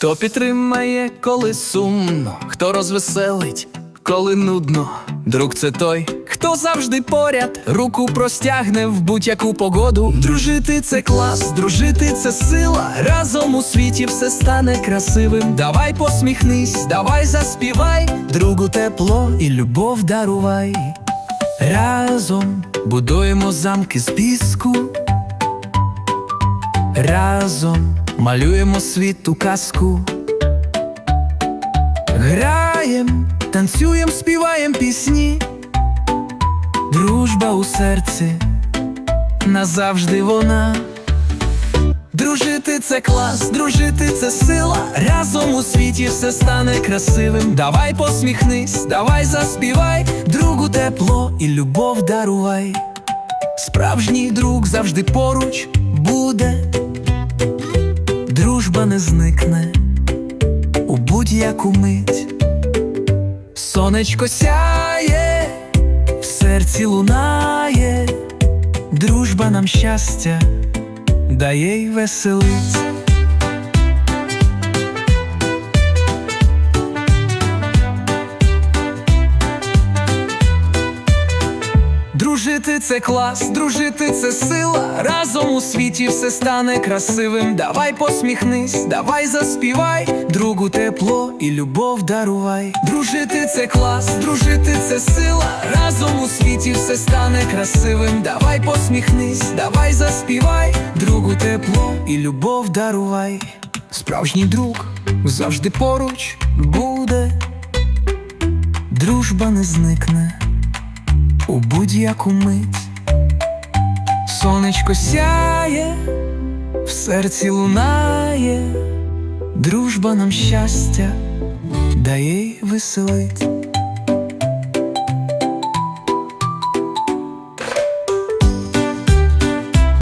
Хто підтримає, коли сумно, хто розвеселить, коли нудно. Друг це той, хто завжди поряд, руку простягне в будь-яку погоду. Дружити це клас, дружити це сила. Разом у світі все стане красивим. Давай посміхнись, давай заспівай, другу тепло і любов дарувай. Разом будуємо замки з піску. Разом малюємо світ у казку. Граєм, танцюєм, співаєм пісні. Дружба у серці назавжди вона. Дружити це клас, дружити це сила. Разом у світі все стане красивим. Давай посміхнись, давай заспівай, другу тепло і любов дарувай. Справжній друг завжди поруч буде. Зникне у будь-яку мить. Сонечко сяє, в серці лунає, дружба нам щастя дає й веселить. Дружити це клас, дружити це сила. Разом у світі все стане красивим. Давай посміхнись, давай заспівай, другу тепло і любов дарувай. Дружити це клас, дружити це сила. Разом у світі все стане красивим. Давай посміхнись, давай заспівай, другу тепло і любов дарувай. Справжній друг завжди поруч буде. Дружба не зникне у будь-яку мить. Сонечко сяє, в серці лунає, дружба нам щастя дає й веселить.